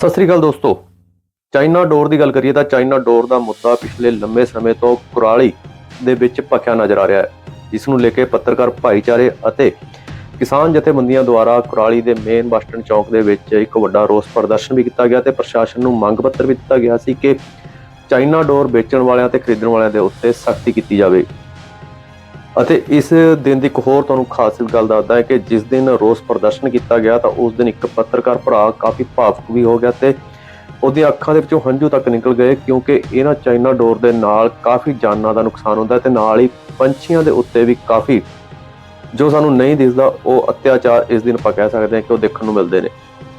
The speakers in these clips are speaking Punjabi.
ਸਤਿ ਸ੍ਰੀ ਅਕਾਲ ਦੋਸਤੋ। ਚਾਈਨਾ ਡੋਰ ਦੀ ਗੱਲ ਕਰੀਏ ਤਾਂ ਚਾਈਨਾ ਡੋਰ ਦਾ ਮੁੱਦਾ ਪਿਛਲੇ ਲੰਮੇ ਸਮੇਂ ਤੋਂ ਕੁਰਾਲੀ ਦੇ ਵਿੱਚ ਭਖਿਆ ਨਜ਼ਰ ਆ ਰਿਹਾ ਹੈ। ਜਿਸ ਨੂੰ ਲੈ ਕੇ ਪੱਤਰਕਾਰ ਭਾਈਚਾਰੇ ਅਤੇ ਕਿਸਾਨ ਜਥੇਬੰਦੀਆਂ ਦੁਆਰਾ ਕੁਰਾਲੀ ਦੇ ਮੇਨ ਬੱਸ ਸਟੈਂਡ ਚੌਕ ਦੇ ਵਿੱਚ ਇੱਕ ਵੱਡਾ ਰੋਸ ਪ੍ਰਦਰਸ਼ਨ ਵੀ ਕੀਤਾ ਗਿਆ ਤੇ ਪ੍ਰਸ਼ਾਸਨ ਨੂੰ ਮੰਗ ਪੱਤਰ ਵੀ ਦਿੱਤਾ ਗਿਆ ਸੀ ਕਿ ਚਾਈਨਾ ਡੋਰ ਵੇਚਣ ਵਾਲਿਆਂ ਤੇ ਖਰੀਦਣ ਵਾਲਿਆਂ ਦੇ ਉੱਤੇ ਸਖਤੀ ਕੀਤੀ ਜਾਵੇ। ਅਤੇ ਇਸ ਦਿਨ ਦੀ ਇੱਕ ਹੋਰ ਤੁਹਾਨੂੰ ਖਾਸ ਗੱਲ ਦੱਸਦਾ ਹੈ ਕਿ ਜਿਸ ਦਿਨ ਰੋਸ ਪ੍ਰਦਰਸ਼ਨ ਕੀਤਾ ਗਿਆ ਤਾਂ ਉਸ ਦਿਨ ਇੱਕ ਪੱਤਰਕਾਰ ਭਰਾ ਕਾਫੀ ਭਾਵੁਕ ਵੀ ਹੋ ਗਿਆ ਤੇ ਉਹਦੀਆਂ ਅੱਖਾਂ ਦੇ ਵਿੱਚੋਂ ਹੰਝੂ ਤੱਕ ਨਿਕਲ ਗਏ ਕਿਉਂਕਿ ਇਹਨਾਂ ਚਾਈਨਾ ਡੋਰ ਦੇ ਨਾਲ ਕਾਫੀ ਜਾਨਾਂ ਦਾ ਨੁਕਸਾਨ ਹੁੰਦਾ ਹੈ ਤੇ ਨਾਲ ਹੀ ਪੰਛੀਆਂ ਦੇ ਉੱਤੇ ਵੀ ਕਾਫੀ ਜੋ ਸਾਨੂੰ ਨਹੀਂ ਦਿਸਦਾ, ਉਹ ਅਤਿਆਚਾਰ ਇਸ ਦਿਨ ਆਪਾਂ ਕਹਿ ਸਕਦੇ ਹਾਂ ਕਿ ਉਹ ਦੇਖਣ ਨੂੰ ਮਿਲਦੇ ਨੇ।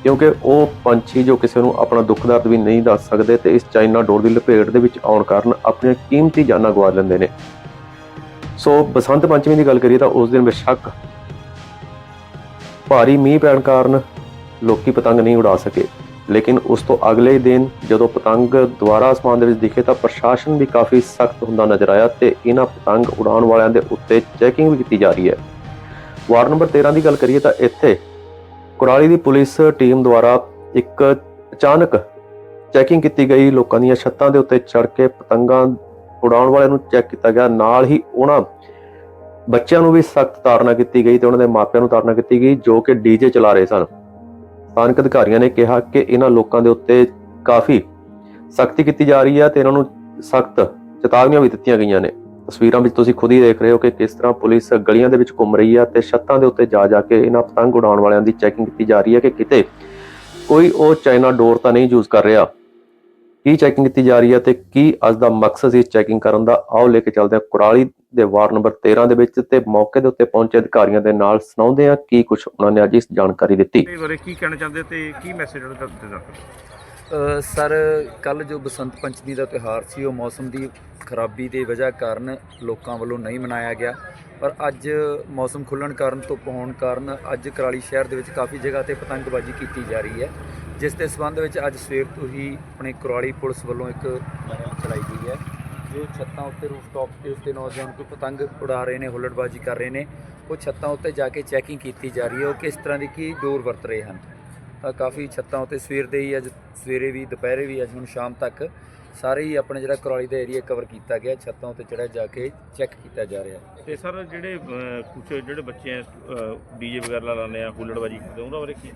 ਕਿਉਂਕਿ ਉਹ ਪੰਛੀ ਜੋ ਕਿਸੇ ਨੂੰ ਆਪਣਾ ਦੁੱਖ ਦਰਦ ਵੀ ਨਹੀਂ ਦੱਸ ਸਕਦੇ ਤੇ ਇਸ ਚਾਈਨਾ ਡੋਰ ਦੀ ਲਪੇਟ ਦੇ ਵਿੱਚ ਆਉਣ ਕਾਰਨ ਆਪਣੀਆਂ ਕੀਮਤੀ ਜਾਨਾਂ ਗਵਾ ਲੈਂਦੇ ਨੇ। ਸੋ ਬਸੰਤ ਪੰਚਮੀ ਦੀ ਗੱਲ ਕਰੀਏ ਤਾਂ ਉਸ ਦਿਨ ਬੇਸ਼ੱਕ ਭਾਰੀ ਮੀਂਹ ਪੈਣ ਕਾਰਨ ਲੋਕੀ ਪਤੰਗ ਨਹੀਂ ਉਡਾ ਸਕੇ। ਲੇਕਿਨ ਉਸ ਤੋਂ ਅਗਲੇ ਦਿਨ ਜਦੋਂ ਪਤੰਗ ਦੁਬਾਰਾ ਅਸਮਾਨ ਦੇ ਵਿੱਚ ਦਿਖੇ ਤਾਂ ਪ੍ਰਸ਼ਾਸਨ ਵੀ ਕਾਫੀ ਸਖਤ ਹੁੰਦਾ ਨਜ਼ਰ ਆਇਆ ਤੇ ਇਹਨਾਂ ਪਤੰਗ ਉਡਾਉਣ ਵਾਲਿਆਂ ਦੇ ਉੱਤੇ ਚੈਕਿੰਗ ਵੀ ਕੀਤੀ ਜਾ ਰਹੀ ਹੈ। ਵਾਰਡ ਨੰਬਰ 13 ਦੀ ਗੱਲ ਕਰੀਏ ਤਾਂ ਇੱਥੇ ਕੁਰਾਲੀ ਦੀ ਪੁਲਿਸ ਟੀਮ ਦੁਆਰਾ ਇੱਕ ਅਚਾਨਕ ਚੈਕਿੰਗ ਕੀਤੀ ਗਈ। ਲੋਕਾਂ ਦੀਆਂ ਛੱਤਾਂ ਦੇ ਉੱਤੇ ਚੜ੍ਹ ਕੇ ਪਤੰਗਾਂ ਉਡਾਉਣ ਵਾਲਿਆਂ ਨੂੰ ਚੈੱਕ ਕੀਤਾ ਗਿਆ। ਨਾਲ ਹੀ ਉਹਨਾਂ ਬੱਚਿਆਂ ਨੂੰ ਵੀ ਸਖਤ ਤਾੜਨਾ ਕੀਤੀ ਗਈ ਤੇ ਉਹਨਾਂ ਦੇ ਮਾਪਿਆਂ ਨੂੰ ਤਾੜਨਾ ਕੀਤੀ ਗਈ, ਜੋ ਕਿ ਡੀਜੇ ਚਲਾ ਰਹੇ ਸਨ। ਸਥਾਨਕ ਅਧਿਕਾਰੀਆਂ ਨੇ ਕਿਹਾ ਕਿ ਇਹਨਾਂ ਲੋਕਾਂ ਦੇ ਉੱਤੇ ਕਾਫੀ ਸਖਤੀ ਕੀਤੀ ਜਾ ਰਹੀ ਹੈ ਤੇ ਇਹਨਾਂ ਨੂੰ ਸਖਤ ਚੇਤਾਵਨੀਆਂ ਵੀ ਦਿੱਤੀਆਂ ਗਈਆਂ ਨੇ। ਤਸਵੀਰਾਂ ਵਿੱਚ ਤੁਸੀਂ ਖੁਦ ਹੀ ਦੇਖ ਰਹੇ ਹੋ ਕਿ ਕਿਸ ਤਰ੍ਹਾਂ ਪੁਲਿਸ ਗਲੀਆਂ ਦੇ ਵਿੱਚ ਘੁੰਮ ਰਹੀ ਹੈ ਤੇ ਛੱਤਾਂ ਦੇ ਉੱਤੇ ਜਾ ਜਾ ਕੇ ਇਹਨਾਂ ਪਤੰਗ ਉਡਾਉਣ ਵਾਲਿਆਂ ਦੀ ਚੈਕਿੰਗ ਕੀਤੀ ਜਾ ਰਹੀ ਹੈ ਕਿ ਕਿਤੇ ਕੋਈ ਉਹ ਚਾਈਨਾ ਡੋਰ ਤਾਂ ਨਹੀਂ ਯੂਜ਼ ਕਰ ਰਿਹਾ। ਕੀ ਚੈਕਿੰਗ ਕੀਤੀ ਜਾ ਰਹੀ ਹੈ ਤੇ ਕੀ ਅੱਜ ਦਾ ਮਕਸਦ ਇਸ ਚੈਕਿੰਗ ਕਰਨ ਦਾ? ਆਓ ਲੈ ਕੇ ਚੱਲਦੇ ਹਾਂ ਕੁਰਾਲੀ ਦੇ ਵਾਰਡ ਨੰਬਰ 13 ਦੇ ਵਿੱਚ ਤੇ ਮੌਕੇ ਦੇ ਉੱਤੇ ਪਹੁੰਚੇ ਅਧਿਕਾਰੀਆਂ ਦੇ ਨਾਲ ਸੁਣਾਉਂਦੇ ਹਾਂ ਕੀ ਕੁਝ ਉਹਨਾਂ ਨੇ ਅੱਜ ਇਸ ਜਾਣਕਾਰੀ ਦਿੱਤੀ। ਇਹ ਬਾਰੇ ਕੀ ਕਹਿਣਾ ਚਾਹੁੰਦੇ ਤੇ ਕੀ ਮੈਸੇਜ ਉਹਨਾਂ ਦਾ ਦਿੱਤਾ ਅ, ਸਰ ਕੱਲ ਜੋ ਬਸੰਤ ਪੰਚਮੀ ਦਾ ਤਿਉਹਾਰ ਸੀ ਉਹ ਮੌਸਮ ਦੀ ਖਰਾਬੀ ਦੇ ਵਜ੍ਹਾ ਕਾਰਨ ਲੋਕਾਂ ਵੱਲੋਂ ਨਹੀਂ ਮਨਾਇਆ ਗਿਆ। ਪਰ ਅੱਜ ਮੌਸਮ ਖੁੱਲਣ ਕਾਰਨ ਧੁੱਪ ਹੋਣ ਕਾਰਨ ਅੱਜ ਕਰਾਲੀ ਸ਼ਹਿਰ ਦੇ ਵਿੱਚ ਕਾਫੀ ਜਗ੍ਹਾ ਤੇ ਪਤੰਗਬਾਜ਼ੀ ਕੀਤੀ ਜਾ ਰਹੀ ਹੈ। ਜਿਸ ਦੇ ਸਬੰਧ ਵਿੱਚ ਅੱਜ ਸਵੇਰ ਤੋਂ ਹੀ ਆਪਣੇ ਕੁਰਾਲੀ ਪੁਲਿਸ ਵੱਲੋਂ ਇੱਕ ਮੁਹਿੰਮ ਚਲਾਈ ਗਈ ਹੈ ਜੋ ਛੱਤਾਂ ਉੱਤੇ ਰੂਫਟਾਪ 'ਤੇ ਉੱਤੇ ਨੌਜਵਾਨ ਕੋਈ ਪਤੰਗ ਉਡਾ ਰਹੇ ਨੇ ਹੁੱਲੜਬਾਜ਼ੀ ਕਰ ਰਹੇ ਨੇ। ਉਹ ਛੱਤਾਂ ਉੱਤੇ ਜਾ ਕੇ ਚੈਕਿੰਗ ਕੀਤੀ ਜਾ ਰਹੀ ਹੈ। ਉਹ ਕਿਸ ਤਰ੍ਹਾਂ ਦੀ ਕੀ ਡੋਰ ਵਰਤ ਰਹੇ ਹਨ? ਤਾਂ ਕਾਫੀ ਛੱਤਾਂ ਉੱਤੇ ਸਵੇਰ ਦੇ ਹੀ ਅੱਜ ਸਵੇਰੇ ਵੀ ਦੁਪਹਿਰੇ ਵੀ ਅੱਜ ਹੁਣ ਸ਼ਾਮ ਤੱਕ ਸਾਰੇ ਹੀ ਆਪਣੇ ਜਿਹੜਾ ਕਰਾਲੀ ਦਾ ਏਰੀਆ ਕਵਰ ਕੀਤਾ ਗਿਆ। ਛੱਤਾਂ ਉੱਤੇ ਚੜ੍ਹਿਆ ਜਾ ਕੇ ਚੈੱਕ ਕੀਤਾ ਜਾ ਰਿਹਾ ਤੇ ਸਰ ਜਿਹੜੇ ਕੁਝ ਜਿਹੜੇ ਬੱਚੇ ਆ ਡੀਜੇ ਵਗੈਰਾ ਲਾਉਂਦੇ ਆ ਹੁੱਲੜਬਾਜੀ ਕਰਦੇ ਆ, ਉਹਨਾਂ ਬਾਰੇ ਕੀ?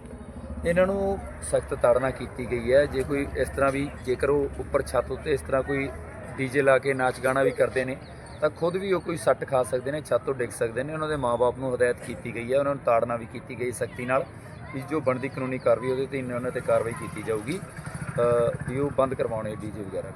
ਇਹਨਾਂ ਨੂੰ ਸਖਤ ਤਾੜਨਾ ਕੀਤੀ ਗਈ ਹੈ। ਜੇ ਕੋਈ ਇਸ ਤਰ੍ਹਾਂ ਵੀ ਜੇਕਰ ਉਹ ਉੱਪਰ ਛੱਤ ਉੱਤੇ ਇਸ ਤਰ੍ਹਾਂ ਕੋਈ ਡੀਜੇ ਲਾ ਕੇ ਨਾਚ ਗਾਣਾ ਵੀ ਕਰਦੇ ਨੇ, ਤਾਂ ਖੁਦ ਵੀ ਉਹ ਕੋਈ ਸੱਟ ਖਾ ਸਕਦੇ ਨੇ, ਛੱਤ ਤੋਂ ਡਿੱਗ ਸਕਦੇ ਨੇ। ਉਹਨਾਂ ਦੇ ਮਾਪੇ ਨੂੰ ਹਦਾਇਤ ਕੀਤੀ ਗਈ ਹੈ। ਉਹਨਾਂ ਨੂੰ ਤਾੜਨਾ ਵੀ ਕੀਤੀ ਗਈ ਸਖਤੀ ਨਾਲ। ਕਿ ਜੋ ਬਣਦੀ ਕਾਨੂੰਨੀ ਕਾਰਵਾਈ, ਉਹਦੇ ਤੇ ਉਹਨਾਂ ਤੇ ਕਾਰਵਾਈ ਕੀਤੀ ਜਾਊਗੀ। ਵੀ ਉਹ ਬੰਦ ਕਰਵਾਉਣੇ ਡੀਜੇ ਵਗੈਰਾ।